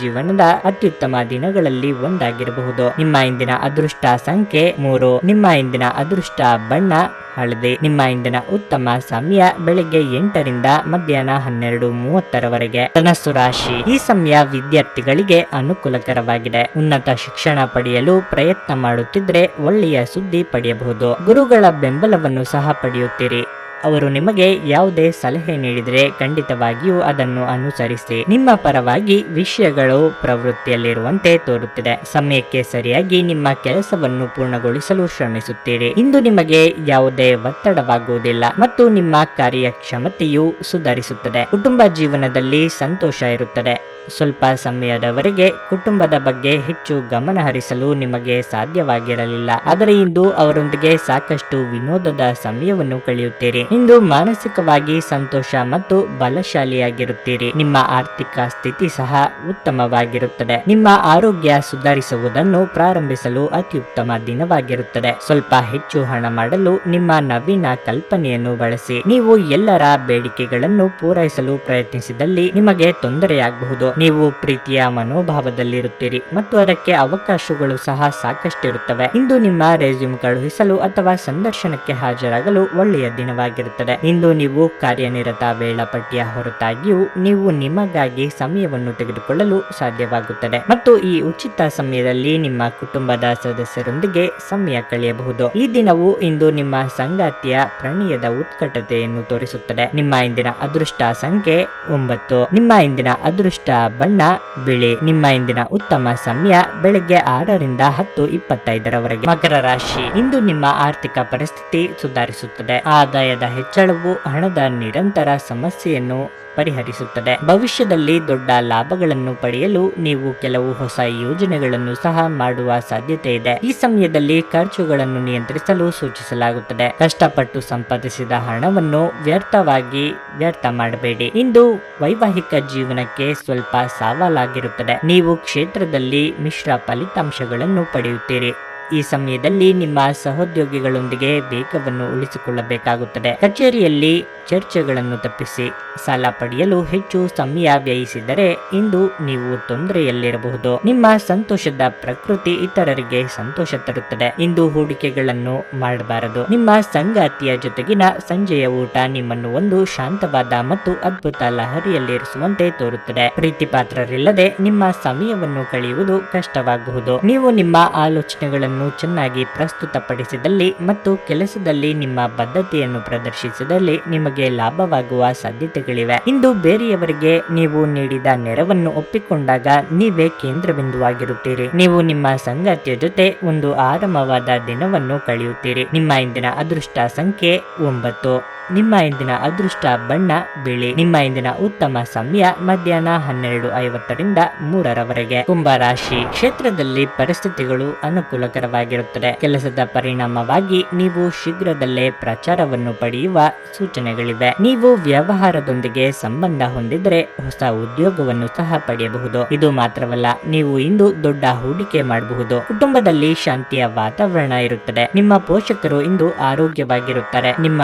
ಜೀವನದ ಅತ್ಯುತ್ತಮ ದಿನಗಳಲ್ಲಿ ಒಂದಾಗಿರಬಹುದು. ನಿಮ್ಮ ಇಂದಿನ ಅದೃಷ್ಟ ಸಂಖ್ಯೆ ಮೂರು. ನಿಮ್ಮ ಇಂದಿನ ಅದೃಷ್ಟ ಬಣ್ಣ ಹಳದಿ. ನಿಮ್ಮ ಇಂದಿನ ಉತ್ತಮ ಸಮಯ ಬೆಳಿಗ್ಗೆ ಎಂಟರಿಂದ ಮಧ್ಯಾಹ್ನ ಹನ್ನೆರಡು ಮೂವತ್ತರವರೆಗೆ. ಧನಸ್ಸು ರಾಶಿ. ಈ ಸಮಯ ವಿದ್ಯಾರ್ಥಿಗಳಿಗೆ ಅನುಕೂಲಕರವಾಗಿದೆ. ಉನ್ನತ ಶಿಕ್ಷಣ ಪಡೆಯಲು ಪ್ರಯತ್ನ ಮಾಡುತ್ತಿದ್ರೆ ಒಳ್ಳೆಯ ಸುದ್ದಿ ಪಡೆಯಬಹುದು. ಗುರುಗಳ ಬೆಂಬಲವನ್ನು ಸಹ ಪಡೆಯುತ್ತೀರಿ. ಅವರು ನಿಮಗೆ ಯಾವುದೇ ಸಲಹೆ ನೀಡಿದರೆ ಖಂಡಿತವಾಗಿಯೂ ಅದನ್ನು ಅನುಸರಿಸಿ. ನಿಮ್ಮ ಪರವಾಗಿ ವಿಷಯಗಳು ಪ್ರವೃತ್ತಿಯಲ್ಲಿರುವಂತೆ ತೋರುತ್ತಿದೆ. ಸಮಯಕ್ಕೆ ಸರಿಯಾಗಿ ನಿಮ್ಮ ಕೆಲಸವನ್ನು ಪೂರ್ಣಗೊಳಿಸಲು ಶ್ರಮಿಸುತ್ತೀರಿ. ಇಂದು ನಿಮಗೆ ಯಾವುದೇ ಒತ್ತಡವಾಗುವುದಿಲ್ಲ ಮತ್ತು ನಿಮ್ಮ ಕಾರ್ಯಕ್ಷಮತೆಯು ಸುಧಾರಿಸುತ್ತದೆ. ಕುಟುಂಬ ಜೀವನದಲ್ಲಿ ಸಂತೋಷ ಇರುತ್ತದೆ. ಸ್ವಲ್ಪ ಸಮಯದವರೆಗೆ ಕುಟುಂಬದ ಬಗ್ಗೆ ಹೆಚ್ಚು ಗಮನ ಹರಿಸಲು ನಿಮಗೆ ಸಾಧ್ಯವಾಗಿರಲಿಲ್ಲ. ಆದರೆ ಇಂದು ಅವರೊಂದಿಗೆ ಸಾಕಷ್ಟು ವಿನೋದದ ಸಮಯವನ್ನು ಕಳೆಯುತ್ತೀರಿ. ಇಂದು ಮಾನಸಿಕವಾಗಿ ಸಂತೋಷ ಮತ್ತು ಬಲಶಾಲಿಯಾಗಿರುತ್ತೀರಿ. ನಿಮ್ಮ ಆರ್ಥಿಕ ಸ್ಥಿತಿ ಸಹ ಉತ್ತಮವಾಗಿರುತ್ತದೆ. ನಿಮ್ಮ ಆರೋಗ್ಯ ಸುಧಾರಿಸುವುದನ್ನು ಪ್ರಾರಂಭಿಸಲು ಅತ್ಯುತ್ತಮ ದಿನವಾಗಿರುತ್ತದೆ. ಸ್ವಲ್ಪ ಹೆಚ್ಚು ಹಣ ಮಾಡಲು ನಿಮ್ಮ ನವೀನ ಕಲ್ಪನೆಯನ್ನು ಬಳಸಿ. ನೀವು ಎಲ್ಲರ ಬೇಡಿಕೆಗಳನ್ನು ಪೂರೈಸಲು ಪ್ರಯತ್ನಿಸಿದಲ್ಲಿ ನಿಮಗೆ ತೊಂದರೆಯಾಗಬಹುದು. ನೀವು ಪ್ರೀತಿಯ ಮನೋಭಾವದಲ್ಲಿರುತ್ತೀರಿ ಮತ್ತು ಅದಕ್ಕೆ ಅವಕಾಶಗಳು ಸಹ ಸಾಕಷ್ಟಿರುತ್ತವೆ. ಇಂದು ನಿಮ್ಮ ರೆಸ್ಯೂಮ್ ಕಳುಹಿಸಲು ಅಥವಾ ಸಂದರ್ಶನಕ್ಕೆ ಹಾಜರಾಗಲು ಒಳ್ಳೆಯ ದಿನವಾಗಿರುತ್ತದೆ. ಇಂದು ನೀವು ಕಾರ್ಯನಿರತ ವೇಳಾಪಟ್ಟಿಯ ಹೊರತಾಗಿಯೂ ನೀವು ನಿಮಗಾಗಿ ಸಮಯವನ್ನು ತೆಗೆದುಕೊಳ್ಳಲು ಸಾಧ್ಯವಾಗುತ್ತದೆ. ಮತ್ತು ಈ ಉಚಿತ ಸಮಯದಲ್ಲಿ ನಿಮ್ಮ ಕುಟುಂಬದ ಸದಸ್ಯರೊಂದಿಗೆ ಸಮಯ ಕಳೆಯಬಹುದು. ಈ ದಿನವು ಇಂದು ನಿಮ್ಮ ಸಂಗಾತಿಯ ಪ್ರಣಯದ ಉತ್ಕಟತೆಯನ್ನು ತೋರಿಸುತ್ತದೆ. ನಿಮ್ಮ ಇಂದಿನ ಅದೃಷ್ಟ ಸಂಖ್ಯೆ ಒಂಬತ್ತು. ನಿಮ್ಮ ಇಂದಿನ ಅದೃಷ್ಟ ಬಣ್ಣ, ಬಿಳಿ. ನಿಮ್ಮ ಇಂದಿನ ಉತ್ತಮ ಸಮಯ ಬೆಳಗ್ಗೆ ಆರರಿಂದ ಹತ್ತು ಇಪ್ಪತ್ತೈದರವರೆಗೆ. ಮಕರ ರಾಶಿ. ಇಂದು ನಿಮ್ಮ ಆರ್ಥಿಕ ಪರಿಸ್ಥಿತಿ ಸುಧಾರಿಸುತ್ತದೆ. ಆದಾಯದ ಹೆಚ್ಚಳವು ಹಣದ ನಿರಂತರ ಸಮಸ್ಯೆಯನ್ನು ಪರಿಹರಿಸುತ್ತದೆ. ಭವಿಷ್ಯದಲ್ಲಿ ದೊಡ್ಡ ಲಾಭಗಳನ್ನು ಪಡೆಯಲು ನೀವು ಕೆಲವು ಹೊಸ ಯೋಜನೆಗಳನ್ನು ಸಹ ಮಾಡುವ ಸಾಧ್ಯತೆ ಇದೆ. ಈ ಸಮಯದಲ್ಲಿ ಖರ್ಚುಗಳನ್ನು ನಿಯಂತ್ರಿಸಲು ಸೂಚಿಸಲಾಗುತ್ತದೆ. ಕಷ್ಟಪಟ್ಟು ಸಂಪಾದಿಸಿದ ಹಣವನ್ನು ವ್ಯರ್ಥವಾಗಿ ವ್ಯರ್ಥ ಮಾಡಬೇಡಿ. ಇಂದು ವೈವಾಹಿಕ ಜೀವನಕ್ಕೆ ಸ್ವಲ್ಪ ಸವಾಲಾಗಿರುತ್ತದೆ ನೀವು ಕ್ಷೇತ್ರದಲ್ಲಿ ಮಿಶ್ರ ಫಲಿತಾಂಶಗಳನ್ನು ಪಡೆಯುತ್ತೀರಿ. ಈ ಸಮಯದಲ್ಲಿ ನಿಮ್ಮ ಸಹೋದ್ಯೋಗಿಗಳೊಂದಿಗೆ ವೇಗವನ್ನು ಉಳಿಸಿಕೊಳ್ಳಬೇಕಾಗುತ್ತದೆ. ಕಚೇರಿಯಲ್ಲಿ ಚರ್ಚೆಗಳನ್ನು ತಪ್ಪಿಸಿ ಸಾಲ ಪಡೆಯಲು ಹೆಚ್ಚು ಸಮಯ ವ್ಯಯಿಸಿದರೆ ಇಂದು ನೀವು ತೊಂದರೆಯಲ್ಲಿರಬಹುದು. ನಿಮ್ಮ ಸಂತೋಷದ ಪ್ರಕೃತಿ ಇತರರಿಗೆ ಸಂತೋಷ ತರುತ್ತದೆ. ಇಂದು ಹೂಡಿಕೆಗಳನ್ನು ಮಾಡಬಾರದು. ನಿಮ್ಮ ಸಂಗಾತಿಯ ಜೊತೆಗಿನ ಸಂಜೆಯ ಊಟ ನಿಮ್ಮನ್ನು ಒಂದು ಶಾಂತವಾದ ಮತ್ತು ಅದ್ಭುತ ಲಹರಿಯಲ್ಲಿರಿಸುವಂತೆ ತೋರುತ್ತದೆ. ಪ್ರೀತಿ ಪಾತ್ರರಿಲ್ಲದೆ ನಿಮ್ಮ ಸಮಯವನ್ನು ಕಳೆಯುವುದು ಕಷ್ಟವಾಗಬಹುದು ನೀವು ನಿಮ್ಮ ಆಲೋಚನೆಗಳನ್ನು ಚೆನ್ನಾಗಿ ಪ್ರಸ್ತುತಪಡಿಸಿದಲ್ಲಿ ಮತ್ತು ಕೆಲಸದಲ್ಲಿ ನಿಮ್ಮ ಬದ್ಧತೆಯನ್ನು ಪ್ರದರ್ಶಿಸಿದಲ್ಲಿ ನಿಮಗೆ ಲಾಭವಾಗುವ ಸಾಧ್ಯತೆಗಳಿವೆ. ಇಂದು ಬೇರೆಯವರಿಗೆ ನೀವು ನೀಡಿದ ನೆರವನ್ನು ಒಪ್ಪಿಕೊಂಡಾಗ ನೀವೇ ಕೇಂದ್ರ ಬಿಂದುವಾಗಿರುತ್ತೀರಿ ನೀವು ನಿಮ್ಮ ಸಂಗಾತಿಯ ಜೊತೆ ಒಂದು ಆರಾಮವಾದ ದಿನವನ್ನು ಕಳೆಯುತ್ತೀರಿ. ನಿಮ್ಮ ಇಂದಿನ ಅದೃಷ್ಟ ಸಂಖ್ಯೆ ಒಂಬತ್ತು. ನಿಮ್ಮ ಇಂದಿನ ಅದೃಷ್ಟ ಬಣ್ಣ, ಬಿಳಿ. ನಿಮ್ಮ ಇಂದಿನ ಉತ್ತಮ ಸಮಯ ಮಧ್ಯಾಹ್ನ ಹನ್ನೆರಡು ಐವತ್ತರಿಂದ ಮೂರರವರೆಗೆ. ಕುಂಭ ರಾಶಿ ಕ್ಷೇತ್ರದಲ್ಲಿ ಪರಿಸ್ಥಿತಿಗಳು ಅನುಕೂಲಕರವಾಗಿರುತ್ತದೆ. ಕೆಲಸದ ಪರಿಣಾಮವಾಗಿ ನೀವು ಶೀಘ್ರದಲ್ಲೇ ಪ್ರಚಾರವನ್ನು ಪಡೆಯುವ ಸೂಚನೆಗಳಿವೆ. ನೀವು ವ್ಯವಹಾರದೊಂದಿಗೆ ಸಂಬಂಧ ಹೊಂದಿದ್ರೆ ಹೊಸ ಉದ್ಯೋಗವನ್ನು ಸಹ ಪಡೆಯಬಹುದು. ಇದು ಮಾತ್ರವಲ್ಲ, ನೀವು ಇಂದು ದೊಡ್ಡ ಹೂಡಿಕೆ ಮಾಡಬಹುದು. ಕುಟುಂಬದಲ್ಲಿ ಶಾಂತಿಯ ವಾತಾವರಣ ಇರುತ್ತದೆ. ನಿಮ್ಮ ಪೋಷಕರು ಇಂದು ಆರೋಗ್ಯವಾಗಿರುತ್ತಾರೆ. ನಿಮ್ಮ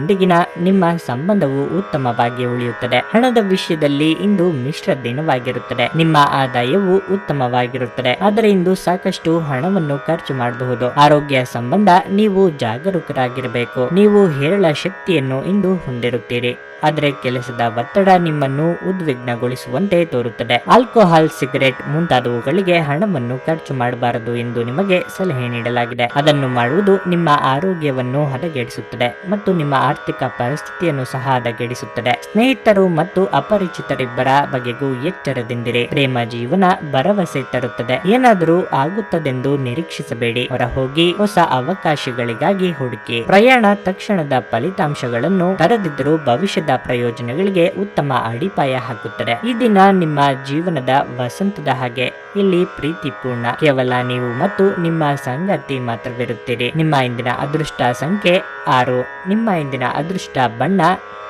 ಸಂಗಾತಿಯೊಂದಿಗಿನ ನಿಮ್ಮ ಸಂಬಂಧವು ಉತ್ತಮವಾಗಿ ಉಳಿಯುತ್ತದೆ. ಹಣದ ವಿಷಯದಲ್ಲಿ ಇಂದು ಮಿಶ್ರ ದಿನವಾಗಿರುತ್ತದೆ. ನಿಮ್ಮ ಆದಾಯವು ಉತ್ತಮವಾಗಿರುತ್ತದೆ. ಆದರೆ ಇಂದು ಸಾಕಷ್ಟು ಹಣವನ್ನು ಖರ್ಚು ಮಾಡಬಹುದು. ಆರೋಗ್ಯ ಸಂಬಂಧ ನೀವು ಜಾಗರೂಕರಾಗಿರಬೇಕು. ನೀವು ಹೇರಳ ಶಕ್ತಿಯನ್ನು ಇಂದು ಹೊಂದಿರುತ್ತೀರಿ. ಆದರೆ ಕೆಲಸದ ಒತ್ತಡ ನಿಮ್ಮನ್ನು ಉದ್ವಿಗ್ನಗೊಳಿಸುವಂತೆ ತೋರುತ್ತದೆ. ಆಲ್ಕೋಹಾಲ್, ಸಿಗರೆಟ್ ಮುಂತಾದವುಗಳಿಗೆ ಹಣವನ್ನು ಖರ್ಚು ಮಾಡಬಾರದು ಎಂದು ನಿಮಗೆ ಸಲಹೆ ನೀಡಲಾಗಿದೆ. ಅದನ್ನು ಮಾಡುವುದು ನಿಮ್ಮ ಆರೋಗ್ಯವನ್ನು ಹದಗೆಡಿಸುತ್ತದೆ ಮತ್ತು ನಿಮ್ಮ ಆರ್ಥಿಕ ಪರಿಸ್ಥಿತಿಯನ್ನು ಸಹ ಹದಗೆಡಿಸುತ್ತದೆ. ಸ್ನೇಹಿತರು ಮತ್ತು ಅಪರಿಚಿತರಿಬ್ಬರ ಬಗೆಗೂ ಎಚ್ಚರದಿಂದಿರಿ. ಪ್ರೇಮ ಜೀವನ ಭರವಸೆ ತರುತ್ತದೆ. ಏನಾದರೂ ಆಗುತ್ತದೆಂದು ನಿರೀಕ್ಷಿಸಬೇಡಿ. ಹೊರಹೋಗಿ ಹೊಸ ಅವಕಾಶಗಳಿಗಾಗಿ ಹುಡುಕಿ. ಪ್ರಯಾಣ ತಕ್ಷಣದ ಫಲಿತಾಂಶಗಳನ್ನು ತರದಿದ್ದರೂ ಭವಿಷ್ಯದ ಪ್ರಯೋಜನಗಳಿಗೆ ಉತ್ತಮ ಅಡಿಪಾಯ ಹಾಕುತ್ತದೆ. ಈ ದಿನ ನಿಮ್ಮ ಜೀವನದ ವಸಂತದ ಹಾಗೆ. ಇಲ್ಲಿ ಪ್ರೀತಿಪೂರ್ಣ. ಕೇವಲ ನೀವು ಮತ್ತು ನಿಮ್ಮ ಸಂಗಾತಿ ಮಾತ್ರವಿರುತ್ತೀರಿ. ನಿಮ್ಮ ಇಂದಿನ ಅದೃಷ್ಟ ಸಂಖ್ಯೆ ಆರು. ನಿಮ್ಮ ಇಂದಿನ ಅದೃಷ್ಟ ಬಣ್ಣ,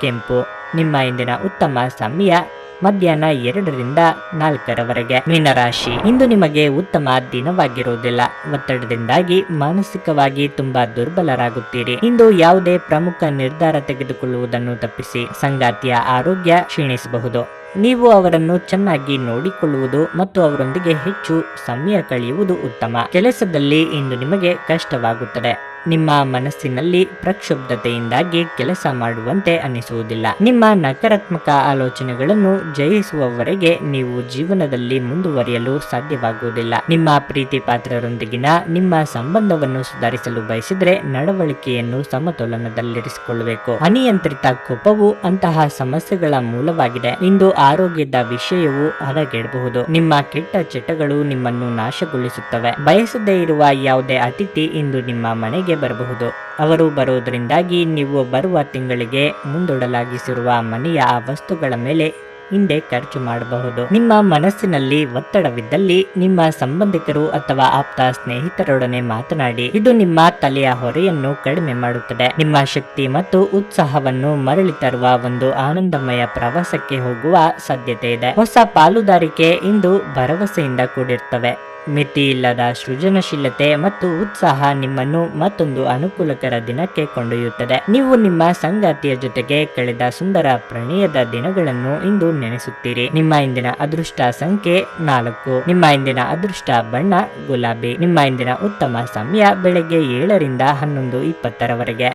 ಕೆಂಪು. ನಿಮ್ಮ ಇಂದಿನ ಉತ್ತಮ ಸಮಯ ಮಧ್ಯಾಹ್ನ ಎರಡರಿಂದ ನಾಲ್ಕರವರೆಗೆ ಮೀನರಾಶಿ. ಇಂದು ನಿಮಗೆ ಉತ್ತಮ ದಿನವಾಗಿರುವುದಿಲ್ಲ. ಒತ್ತಡದಿಂದಾಗಿ ಮಾನಸಿಕವಾಗಿ ತುಂಬಾ ದುರ್ಬಲರಾಗುತ್ತೀರಿ. ಇಂದು ಯಾವುದೇ ಪ್ರಮುಖ ನಿರ್ಧಾರ ತೆಗೆದುಕೊಳ್ಳುವುದನ್ನು ತಪ್ಪಿಸಿ ಸಂಗಾತಿಯ ಆರೋಗ್ಯ ಕ್ಷೀಣಿಸಬಹುದು. ನೀವು ಅವರನ್ನು ಚೆನ್ನಾಗಿ ನೋಡಿಕೊಳ್ಳುವುದು ಮತ್ತು ಅವರೊಂದಿಗೆ ಹೆಚ್ಚು ಸಮಯ ಕಳೆಯುವುದು ಉತ್ತಮ. ಕೆಲಸದಲ್ಲಿ ಇಂದು ನಿಮಗೆ ಕಷ್ಟವಾಗುತ್ತದೆ. ನಿಮ್ಮ ಮನಸ್ಸಿನಲ್ಲಿ ಪ್ರಕ್ಷುಬ್ಧತೆಯಿಂದಾಗಿ ಕೆಲಸ ಮಾಡುವಂತೆ ಅನಿಸುವುದಿಲ್ಲ ನಿಮ್ಮ ನಕಾರಾತ್ಮಕ ಆಲೋಚನೆಗಳನ್ನು ಜಯಿಸುವವರೆಗೆ ನೀವು ಜೀವನದಲ್ಲಿ ಮುಂದುವರಿಯಲು ಸಾಧ್ಯವಾಗುವುದಿಲ್ಲ. ನಿಮ್ಮ ಪ್ರೀತಿ ಪಾತ್ರರೊಂದಿಗಿನ ನಿಮ್ಮ ಸಂಬಂಧವನ್ನು ಸುಧಾರಿಸಲು ಬಯಸಿದ್ರೆ ನಡವಳಿಕೆಯನ್ನು ಸಮತೋಲನದಲ್ಲಿರಿಸಿಕೊಳ್ಳಬೇಕು. ಅನಿಯಂತ್ರಿತ ಕೋಪವು ಅಂತಹ ಸಮಸ್ಯೆಗಳ ಮೂಲವಾಗಿದೆ. ಇಂದು ಆರೋಗ್ಯದ ವಿಷಯವು ಹದಗೆಡಬಹುದು. ನಿಮ್ಮ ಕೆಟ್ಟ ಚಟಗಳು ನಿಮ್ಮನ್ನು ನಾಶಗೊಳಿಸುತ್ತವೆ. ಬಯಸದೇ ಇರುವ ಯಾವುದೇ ಅತಿಥಿ ಇಂದು ನಿಮ್ಮ ಮನೆಗೆ ಬರಬಹುದು. ಅವರು ಬರುವುದರಿಂದಾಗಿ ನೀವು ಬರುವ ತಿಂಗಳಿಗೆ ಮುಂದೂಡಲಾಗಿಸಿರುವ ಮನೆಯ ವಸ್ತುಗಳ ಮೇಲೆ ಹಿಂದೆ ಖರ್ಚು ಮಾಡಬಹುದು. ನಿಮ್ಮ ಮನಸ್ಸಿನಲ್ಲಿ ಒತ್ತಡವಿದ್ದಲ್ಲಿ ನಿಮ್ಮ ಸಂಬಂಧಿಕರು ಅಥವಾ ಆಪ್ತ ಸ್ನೇಹಿತರೊಡನೆ ಮಾತನಾಡಿ, ಇದು ನಿಮ್ಮ ತಲೆಯ ಹೊರೆಯನ್ನು ಕಡಿಮೆ ಮಾಡುತ್ತದೆ. ನಿಮ್ಮ ಶಕ್ತಿ ಮತ್ತು ಉತ್ಸಾಹವನ್ನು ಮರಳಿ ತರುವ ಒಂದು ಆನಂದಮಯ ಪ್ರವಾಸಕ್ಕೆ ಹೋಗುವ ಸಾಧ್ಯತೆ ಇದೆ. ಹೊಸ ಪಾಲುದಾರಿಕೆ ಇಂದು ಭರವಸೆಯಿಂದ ಕೂಡಿರ್ತವೆ ಮಿತಿ ಇಲ್ಲದ ಸೃಜನಶೀಲತೆ ಮತ್ತು ಉತ್ಸಾಹ ನಿಮ್ಮನ್ನು ಮತ್ತೊಂದು ಅನುಕೂಲಕರ ದಿನಕ್ಕೆ ಕೊಂಡೊಯ್ಯುತ್ತದೆ. ನೀವು ನಿಮ್ಮ ಸಂಗಾತಿಯ ಜೊತೆಗೆ ಕಳೆದ ಸುಂದರ ಪ್ರಣಯದ ದಿನಗಳನ್ನು ಇಂದು ನೆನೆಸುತ್ತೀರಿ. ನಿಮ್ಮ ಇಂದಿನ ಅದೃಷ್ಟ ಸಂಖ್ಯೆ ನಾಲ್ಕು. ನಿಮ್ಮ ಇಂದಿನ ಅದೃಷ್ಟ ಬಣ್ಣ ಗುಲಾಬಿ. ನಿಮ್ಮ ಇಂದಿನ ಉತ್ತಮ ಸಮಯ ಬೆಳಗ್ಗೆ ಏಳರಿಂದ ಹನ್ನೊಂದು ಇಪ್ಪತ್ತರವರೆಗೆ.